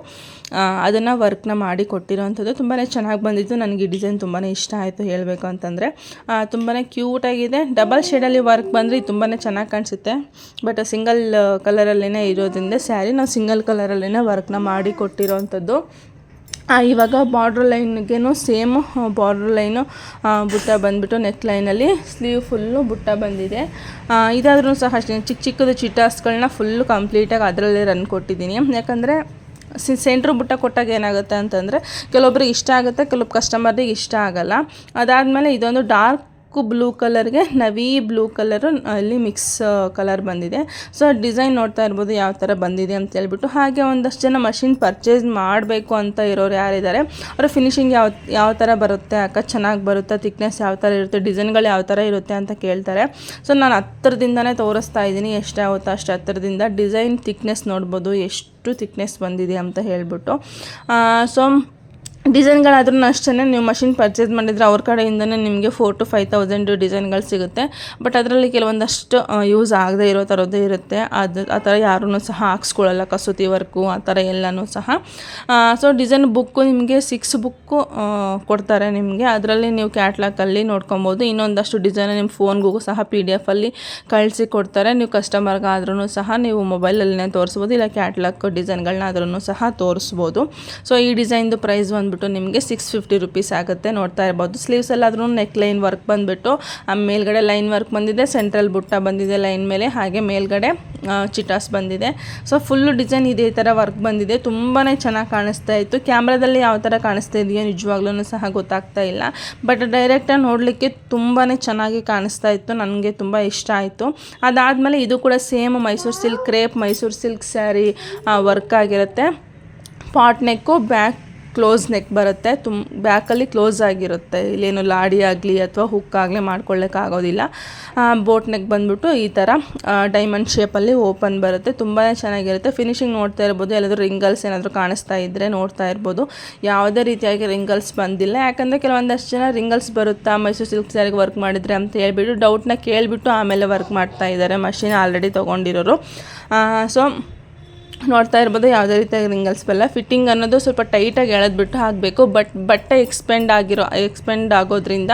ಅದನ್ನು ವರ್ಕ್ನ ಮಾಡಿ ಕೊಟ್ಟಿರೋ ಅಂಥದ್ದು ತುಂಬಾ ಚೆನ್ನಾಗಿ ಬಂದಿತ್ತು. ನನಗೆ ಈ ಡಿಸೈನ್ ತುಂಬಾ ಇಷ್ಟ ಆಯಿತು ಹೇಳಬೇಕು ಅಂತಂದರೆ. ತುಂಬಾ ಕ್ಯೂಟಾಗಿದೆ ಡಬಲ್ ಶೇಡಲ್ಲಿ ವರ್ಕ್ ಬಂದರೆ ತುಂಬಾ ಚೆನ್ನಾಗಿ ಕಾಣಿಸುತ್ತೆ. ಬಟ್ ಸಿಂಗಲ್ ಕಲರಲ್ಲಿನೇ ಇರೋದ್ರಿಂದ ಸ್ಯಾರಿ ನಾವು ಸಿಂಗಲ್ ಕಲರಲ್ಲಿನೇ ವರ್ಕ್ನ ಮಾಡಿ ಕೊಟ್ಟಿರೋವಂಥದ್ದು ಆ, ಇವಾಗ ಬಾರ್ಡ್ರ್ ಲೈನ್ಗೇನು ಸೇಮ್ ಬಾರ್ಡ್ರ್ ಲೈನು ಬುಟ್ಟ ಬಂದುಬಿಟ್ಟು ನೆಕ್ ಲೈನಲ್ಲಿ ಸ್ಲೀವ್ ಫುಲ್ಲು ಬುಟ್ಟ ಬಂದಿದೆ. ಇದಾದ್ರೂ ಸಹ ಅಷ್ಟೇ ಚಿಕ್ಕ ಚಿಕ್ಕದು ಚಿಟಾಸ್ಗಳನ್ನ ಫುಲ್ಲು ಕಂಪ್ಲೀಟಾಗಿ ಅದರಲ್ಲೇ ರನ್ ಕೊಟ್ಟಿದ್ದೀನಿ. ಯಾಕಂದರೆ, ಸಿ ಸೆಂಟ್ರ್ ಬುಟ್ಟ ಕೊಟ್ಟಾಗ ಏನಾಗುತ್ತೆ ಅಂತಂದರೆ, ಕೆಲವೊಬ್ರಿಗೆ ಇಷ್ಟ ಆಗುತ್ತೆ ಕೆಲವೊಬ್ಬ ಕಸ್ಟಮರಿಗೆ ಇಷ್ಟ ಆಗಲ್ಲ. ಅದಾದಮೇಲೆ ಇದೊಂದು ಡಾರ್ಕ್ ಬ್ಲೂ ಕಲರ್ಗೆ ನವಿ ಬ್ಲೂ ಕಲರು ಅಲ್ಲಿ ಮಿಕ್ಸ್ ಕಲರ್ ಬಂದಿದೆ. ಸೊ ಡಿಸೈನ್ ನೋಡ್ತಾ ಇರ್ಬೋದು ಯಾವ ಥರ ಬಂದಿದೆ ಅಂತ ಹೇಳ್ಬಿಟ್ಟು. ಹಾಗೆ ಒಂದಷ್ಟು ಜನ ಮಷಿನ್ ಪರ್ಚೇಸ್ ಮಾಡಬೇಕು ಅಂತ ಇರೋರು ಯಾರಿದ್ದಾರೆ? ಅವರು ಫಿನಿಶಿಂಗ್ ಯಾವ ಯಾವ ಥರ ಬರುತ್ತೆ? ಅಕ್ಕ, ಚೆನ್ನಾಗಿ ಬರುತ್ತೆ? ತಿಕ್ನೆಸ್ ಯಾವ ಥರ ಇರುತ್ತೆ? ಡಿಸೈನ್ಗಳು ಯಾವ ಥರ ಇರುತ್ತೆ ಅಂತ ಕೇಳ್ತಾರೆ. ಸೊ ನಾನು ಹತ್ತಿರದಿಂದನೇ ತೋರಿಸ್ತಾ ಇದ್ದೀನಿ. ಎಷ್ಟಾಗುತ್ತೋ ಅಷ್ಟು ಹತ್ತಿರದಿಂದ ಡಿಸೈನ್ ತಿಕ್ನೆಸ್ ನೋಡ್ಬೋದು. ಎಷ್ಟು ತಿಕ್ನೆಸ್ ಬಂದಿದೆ ಅಂತ ಹೇಳ್ಬಿಟ್ಟು. ಸೊ ಡಿಸೈನ್ಗಳಾದ್ರೂ ಅಷ್ಟೇ ನೀವು ಮಷಿನ್ ಪರ್ಚೇಸ್ ಮಾಡಿದರೆ ಅವ್ರ ಕಡೆಯಿಂದನೇ ನಿಮಗೆ ಫೋರ್ ಟು ಫೈವ್ ತೌಸಂಡ್ ಡಿಸೈನ್ಗಳು ಸಿಗುತ್ತೆ. ಬಟ್ ಅದರಲ್ಲಿ ಕೆಲವೊಂದಷ್ಟು ಯೂಸ್ ಆಗದೆ ಇರೋ ಥರದ್ದೇ ಇರುತ್ತೆ. ಅದು, ಆ ಥರ ಯಾರೂ ಸಹ ಹಾಕ್ಸ್ಕೊಳ್ಳಲ್ಲ ಕಸೂತಿ ವರ್ಕು, ಆ ಥರ ಎಲ್ಲನೂ ಸಹ. ಸೊ ಡಿಸೈನ್ ಬುಕ್ಕು ನಿಮಗೆ ಸಿಕ್ಸ್ ಬುಕ್ಕು ಕೊಡ್ತಾರೆ ನಿಮಗೆ. ಅದರಲ್ಲಿ ನೀವು ಕ್ಯಾಟ್ಲಾಗಲ್ಲಿ ನೋಡ್ಕೊಬೋದು. ಇನ್ನೊಂದಷ್ಟು ಡಿಸೈನ್ ನಿಮ್ಮ ಫೋನ್ಗೂ ಸಹ ಪಿ ಡಿ ಎಫಲ್ಲಿ ಕಳಿಸಿ ಕೊಡ್ತಾರೆ. ನೀವು ಕಸ್ಟಮರ್ಗಾದ್ರೂ ಸಹ ನೀವು ಮೊಬೈಲಲ್ಲೇ ತೋರಿಸ್ಬೋದು, ಇಲ್ಲ ಕ್ಯಾಟ್ಲಾಗ್ ಡಿಸೈನ್ಗಳನ್ನಾದ್ರೂ ಸಹ ತೋರಿಸ್ಬೋದು. ಸೊ ಈ ಡಿಸೈನ್ದು ಪ್ರೈಸ್ ಬಂದುಬಿಟ್ಟು ನಿಮಗೆ ಸಿಕ್ಸ್ ಫಿಫ್ಟಿ ರುಪೀಸ್ ಆಗುತ್ತೆ. ನೋಡ್ತಾ ಇರ್ಬೋದು. ಸ್ಲೀವ್ಸಲ್ಲಾದ್ರೂ ನೆಕ್ ಲೈನ್ ವರ್ಕ್ ಬಂದುಬಿಟ್ಟು, ಆ ಮೇಲ್ಗಡೆ ಲೈನ್ ವರ್ಕ್ ಬಂದಿದೆ ಸೆಂಟ್ರಲ್ ಬುಟ್ಟ ಬಂದಿದೆ ಲೈನ್ ಮೇಲೆ, ಹಾಗೆ ಮೇಲ್ಗಡೆ ಚಿಟಾಸ್ ಬಂದಿದೆ. ಸೊ ಫುಲ್ಲು ಡಿಸೈನ್ ಇದೇ ಥರ ವರ್ಕ್ ಬಂದಿದೆ. ತುಂಬಾ ಚೆನ್ನಾಗಿ ಕಾಣಿಸ್ತಾ ಇತ್ತು. ಕ್ಯಾಮ್ರಾದಲ್ಲಿ ಯಾವ ಥರ ಕಾಣಿಸ್ತಾ ಇದೆಯೋ ನಿಜವಾಗ್ಲೂ ಸಹ ಗೊತ್ತಾಗ್ತಾ ಇಲ್ಲ. ಬಟ್ ಡೈರೆಕ್ಟಾಗಿ ನೋಡಲಿಕ್ಕೆ ತುಂಬಾ ಚೆನ್ನಾಗಿ ಕಾಣಿಸ್ತಾ ಇತ್ತು. ನನಗೆ ತುಂಬ ಇಷ್ಟ ಆಯಿತು. ಅದಾದಮೇಲೆ ಇದು ಕೂಡ same Mysore silk crepe Mysore silk sari work ಆಗಿರುತ್ತೆ. Pot neck back close neck ಬರುತ್ತೆ. ತುಂಬ ಬ್ಯಾಕಲ್ಲಿ ಕ್ಲೋಸ್ ಆಗಿರುತ್ತೆ. ಇಲ್ಲೇನು ಲಾಡಿ ಆಗಲಿ ಅಥವಾ ಹುಕ್ ಆಗಲಿ ಮಾಡ್ಕೊಳ್ಳೋಕ್ಕಾಗೋದಿಲ್ಲ ಬೋಟ್ ನೆಕ್ ಬಂದ್ಬಿಟ್ಟು ಈ ಥರ ಡೈಮಂಡ್ ಶೇಪಲ್ಲಿ ಓಪನ್ ಬರುತ್ತೆ. ತುಂಬಾ ಚೆನ್ನಾಗಿರುತ್ತೆ. ಫಿನಿಶಿಂಗ್ ನೋಡ್ತಾ ಇರ್ಬೋದು. ಎಲ್ಲಾದರೂ ರಿಂಗಲ್ಸ್ ಏನಾದರೂ ಕಾಣಿಸ್ತಾ ಇದ್ದರೆ ನೋಡ್ತಾ ಇರ್ಬೋದು. ಯಾವುದೇ ರೀತಿಯಾಗಿ ರಿಂಗಲ್ಸ್ ಬಂದಿಲ್ಲ. ಯಾಕಂದರೆ ಕೆಲವೊಂದಷ್ಟು ಜನ ರಿಂಗಲ್ಸ್ ಬರುತ್ತಾ ಮೈಸೂರು ಸಿಲ್ಕ್ ಸ್ಯಾರಿಗೆ ವರ್ಕ್ ಮಾಡಿದರೆ ಅಂತ ಹೇಳಿಬಿಟ್ಟು ಡೌಟ್ನ ಕೇಳಿಬಿಟ್ಟು ಆಮೇಲೆ ವರ್ಕ್ ಮಾಡ್ತಾ ಇದ್ದಾರೆ. Machine already ತೊಗೊಂಡಿರೋರು. ಸೊ ನೋಡ್ತಾ ಇರ್ಬೋದು, ಯಾವುದೇ ರೀತಿಯಾಗಿ ರಿಂಗಲ್ಸ್ ಬಲ್ಲ. ಫಿಟ್ಟಿಂಗ್ ಅನ್ನೋದು ಸ್ವಲ್ಪ ಟೈಟಾಗಿ ಎಳೆದ್ಬಿಟ್ಟು ಹಾಕಬೇಕು. ಬಟ್ ಬಟ್ಟೆ ಎಕ್ಸ್ಪೆಂಡ್ ಆಗಿರೋ ಎಕ್ಸ್ಪೆಂಡ್ ಆಗೋದ್ರಿಂದ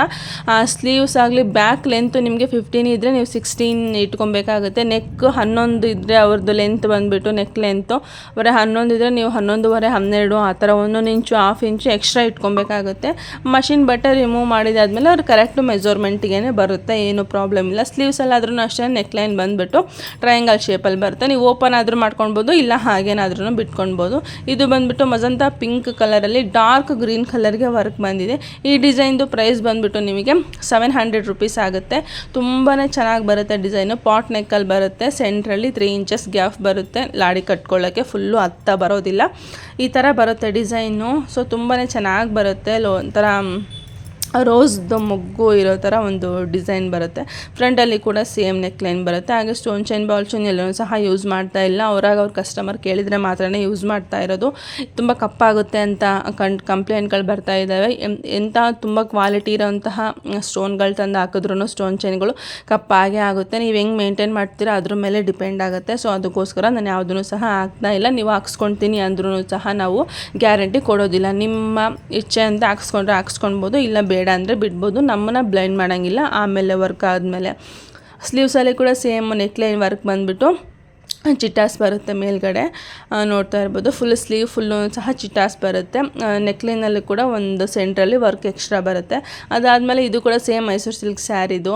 ಸ್ಲೀವ್ಸ್ ಆಗಲಿ ಬ್ಯಾಕ್ ಲೆಂತ್ ನಿಮಗೆ ಫಿಫ್ಟೀನ್ ಇದ್ದರೆ ನೀವು ಸಿಕ್ಸ್ಟೀನ್ ಇಟ್ಕೊಬೇಕಾಗುತ್ತೆ. ನೆಕ್ ಹನ್ನೊಂದು ಇದ್ದರೆ ಅವ್ರದ್ದು ಲೆಂತ್ ಬಂದುಬಿಟ್ಟು ನೆಕ್ ಲೆಂತು ಬರೀ ಹನ್ನೊಂದು ಇದ್ದರೆ ನೀವು ಹನ್ನೊಂದುವರೆ, ಹನ್ನೆರಡು ಆ ಥರ ಒಂದೊಂದು ಇಂಚು ಹಾಫ್ ಇಂಚು ಎಕ್ಸ್ಟ್ರಾ ಇಟ್ಕೊಬೇಕಾಗುತ್ತೆ. ಮಷಿನ್ ಬಟ್ಟೆ ರಿಮೂವ್ ಮಾಡಿದಾದಮೇಲೆ ಅವ್ರು ಕರೆಕ್ಟು ಮೆಜರ್ಮೆಂಟಿಗೆ ಬರುತ್ತೆ, ಏನು ಪ್ರಾಬ್ಲಮ್ ಇಲ್ಲ. ಸ್ಲೀವ್ಸಲ್ಲಾದ್ರೂ ಅಷ್ಟೇ ನೆಕ್ ಲೈನ್ ಬಂದುಬಿಟ್ಟು ಟ್ರಯಾಂಗಲ್ ಶೇಪಲ್ಲಿ ಬರುತ್ತೆ. ನೀವು ಓಪನ್ ಆದರೂ ಮಾಡ್ಕೊಳ್ಬೋದು, ಇಲ್ಲ ಹಾಗೇನಾದ್ರೂ ಬಿಟ್ಕೊಳ್ಬೋದು. ಇದು ಬಂದುಬಿಟ್ಟು ಮಜಂತ ಪಿಂಕ್ ಕಲರಲ್ಲಿ ಡಾರ್ಕ್ ಗ್ರೀನ್ ಕಲರ್ಗೆ ವರ್ಕ್ ಬಂದಿದೆ. ಈ ಡಿಸೈನ್ದು ಪ್ರೈಸ್ ಬಂದುಬಿಟ್ಟು ನಿಮಗೆ ಸೆವೆನ್ ಹಂಡ್ರೆಡ್ ರುಪೀಸ್ ಆಗುತ್ತೆ. ತುಂಬಾ ಚೆನ್ನಾಗಿ ಬರುತ್ತೆ ಡಿಸೈನು. ಪಾಟ್ ನೆಕ್ಕಲ್ಲಿ ಬರುತ್ತೆ. ಸೆಂಟ್ರಲ್ಲಿ ತ್ರೀ ಇಂಚಸ್ ಗ್ಯಾಪ್ ಬರುತ್ತೆ. ಲಾಡಿ ಕಟ್ಕೊಳ್ಳೋಕ್ಕೆ ಫುಲ್ಲು ಹತ್ತ ಬರೋದಿಲ್ಲ. ಈ ಥರ ಬರುತ್ತೆ ಡಿಸೈನು. ಸೊ ತುಂಬಾ ಚೆನ್ನಾಗಿ ಬರುತ್ತೆ. ಲೋ, ಒಂಥರ ರೋಸ್ದು ಮೊಗ್ಗು ಇರೋ ಥರ ಒಂದು ಡಿಸೈನ್ ಬರುತ್ತೆ. ಫ್ರಂಟಲ್ಲಿ ಕೂಡ ಸೇಮ್ ನೆಕ್ ಲೈನ್ ಬರುತ್ತೆ. ಹಾಗೆ ಸ್ಟೋನ್ ಚೈನ್ ಬಾಲ್ ಚೈನ್ ಎಲ್ಲರೂ ಸಹ ಯೂಸ್ ಮಾಡ್ತಾ ಇಲ್ಲ. ಅವರಾಗ ಅವ್ರ ಕಸ್ಟಮರ್ ಕೇಳಿದರೆ ಮಾತ್ರನೇ ಯೂಸ್ ಮಾಡ್ತಾ ಇರೋದು. ತುಂಬ ಕಪ್ಪಾಗುತ್ತೆ ಅಂತ ಕಂಡ್ ಕಂಪ್ಲೇಂಟ್ಗಳು ಬರ್ತಾ ಇದ್ದಾವೆ ಎಂಥ ತುಂಬ ಕ್ವಾಲಿಟಿ ಇರೋಂತಹ ಸ್ಟೋನ್ಗಳು ತಂದು ಹಾಕಿದ್ರು ಸ್ಟೋನ್ ಚೈನ್ಗಳು ಕಪ್ಪಾಗೆ ಆಗುತ್ತೆ. ನೀವು ಹೆಂಗೆ ಮೇಂಟೈನ್ ಮಾಡ್ತೀರಾ ಅದ್ರ ಮೇಲೆ ಡಿಪೆಂಡ್ ಆಗುತ್ತೆ. ಸೊ ಅದಕ್ಕೋಸ್ಕರ ನಾನು ಯಾವುದೂ ಸಹ ಹಾಕ್ತಾ ಇಲ್ಲ. ನೀವು ಹಾಕ್ಸ್ಕೊಳ್ತೀನಿ ಅಂದ್ರೂ ಸಹ ನಾವು ಗ್ಯಾರಂಟಿ ಕೊಡೋದಿಲ್ಲ. ನಿಮ್ಮ ಇಚ್ಛೆ ಅಂತ ಹಾಕ್ಸ್ಕೊಂಡ್ರೆ ಹಾಕ್ಸ್ಕೊಳ್ಬೋದು ಇಲ್ಲ ಬೇಡ ಅಂದರೆ ಬಿಡ್ಬೋದು ನಮ್ಮನ್ನು ಬ್ಲೈಂಡ್ ಮಾಡೋಂಗಿಲ್ಲ ಆಮೇಲೆ ವರ್ಕ್ ಆದಮೇಲೆ. ಸ್ಲೀವ್ಸಲ್ಲಿ ಕೂಡ ಸೇಮ್ ನೆಕ್ಲೈನ್ ವರ್ಕ್ ಬಂದುಬಿಟ್ಟು ಚಿಟಾಸ್ ಬರುತ್ತೆ ಮೇಲ್ಗಡೆ. ನೋಡ್ತಾ ಇರ್ಬೋದು. ಫುಲ್ ಸ್ಲೀವ್ ಫುಲ್ಲು ಸಹ ಚಿಟಾಸ್ ಬರುತ್ತೆ. ನೆಕ್ಲೈನಲ್ಲಿ ಕೂಡ ಒಂದು ಸೆಂಟ್ರಲ್ಲಿ ವರ್ಕ್ ಎಕ್ಸ್ಟ್ರಾ ಬರುತ್ತೆ. ಅದಾದಮೇಲೆ ಇದು ಕೂಡ ಸೇಮ್ ಮೈಸೂರು ಸಿಲ್ಕ್ ಸ್ಯಾರಿದು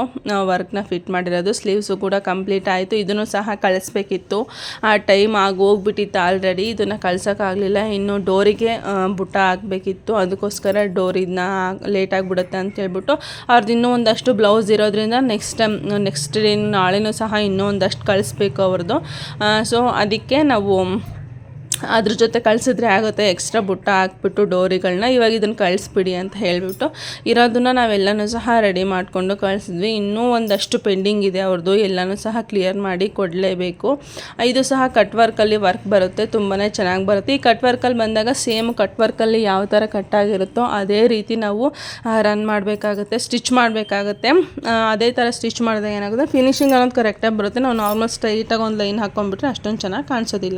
ವರ್ಕ್ನ ಫಿಟ್ ಮಾಡಿರೋದು. ಸ್ಲೀವ್ಸು ಕೂಡ ಕಂಪ್ಲೀಟ್ ಆಯಿತು. ಇದನ್ನು ಸಹ ಕಳಿಸ್ಬೇಕಿತ್ತು. ಆ ಟೈಮ್ ಹೋಗ್ಬಿಟ್ಟಿತ್ತು ಆಲ್ರೆಡಿ ಇದನ್ನು ಕಳ್ಸೋಕ್ಕಾಗಲಿಲ್ಲ ಇನ್ನು ಡೋರಿಗೆ ಬುಟ್ಟ ಹಾಕಬೇಕಿತ್ತು. ಅದಕ್ಕೋಸ್ಕರ ಡೋರ್ ಇದನ್ನ ಲೇಟ್ ಆಗಿಬಿಡುತ್ತೆ ಅಂತ ಹೇಳ್ಬಿಟ್ಟು ಅವ್ರದ್ದು ಇನ್ನೂ ಒಂದಷ್ಟು ಬ್ಲೌಸ್ ಇರೋದ್ರಿಂದ ನೆಕ್ಸ್ಟ್ ಟೈಮ್ ನೆಕ್ಸ್ಟ್ ಡೇ ನಾಳೆನೂ ಸಹ ಇನ್ನೂ ಒಂದಷ್ಟು ಕಳಿಸ್ಬೇಕು ಅವ್ರದ್ದು ಸೊ ಅದಕ್ಕೆ ನಾವು ಅದ್ರ ಜೊತೆ ಕಳಿಸಿದ್ರೆ ಆಗುತ್ತೆ. ಎಕ್ಸ್ಟ್ರಾ ಬುಟ್ಟ ಹಾಕ್ಬಿಟ್ಟು ಡೋರಿಗಳನ್ನ ಇವಾಗ ಇದನ್ನು ಕಳಿಸ್ಬಿಡಿ ಅಂತ ಹೇಳಿಬಿಟ್ಟು ಇರೋದನ್ನ ನಾವೆಲ್ಲನೂ ಸಹ ರೆಡಿ ಮಾಡಿಕೊಂಡು ಕಳಿಸಿದ್ವಿ. ಇನ್ನೂ ಒಂದಷ್ಟು ಪೆಂಡಿಂಗ್ ಇದೆ ಅವ್ರದ್ದು ಎಲ್ಲನೂ ಸಹ ಕ್ಲಿಯರ್ ಮಾಡಿ ಕೊಡಲೇಬೇಕು. ಇದು ಸಹ ಕಟ್ ವರ್ಕಲ್ಲಿ ವರ್ಕ್ ಬರುತ್ತೆ. ತುಂಬಾ ಚೆನ್ನಾಗಿ ಬರುತ್ತೆ. ಈ ಕಟ್ ವರ್ಕಲ್ಲಿ ಬಂದಾಗ ಸೇಮ್ ಕಟ್ ವರ್ಕಲ್ಲಿ ಯಾವ ಥರ ಕಟ್ಟಾಗಿರುತ್ತೋ ಅದೇ ರೀತಿ ನಾವು ರನ್ ಮಾಡಬೇಕಾಗುತ್ತೆ ಸ್ಟಿಚ್ ಮಾಡಬೇಕಾಗುತ್ತೆ. ಅದೇ ಥರ ಸ್ಟಿಚ್ ಮಾಡಿದಾಗ ಏನಾಗುತ್ತೆ? ಫಿನಿಷಿಂಗ್ ಅನ್ನೋದು ಕರೆಕ್ಟಾಗಿ ಬರುತ್ತೆ. ನಾವು ನಾರ್ಮಲ್ ಸ್ಟ್ರೈಟಾಗಿ ಒಂದು ಲೈನ್ ಹಾಕ್ಕೊಂಡ್ಬಿಟ್ರೆ ಅಷ್ಟೊಂದು ಚೆನ್ನಾಗಿ ಕಾಣಿಸೋದಿಲ್ಲ.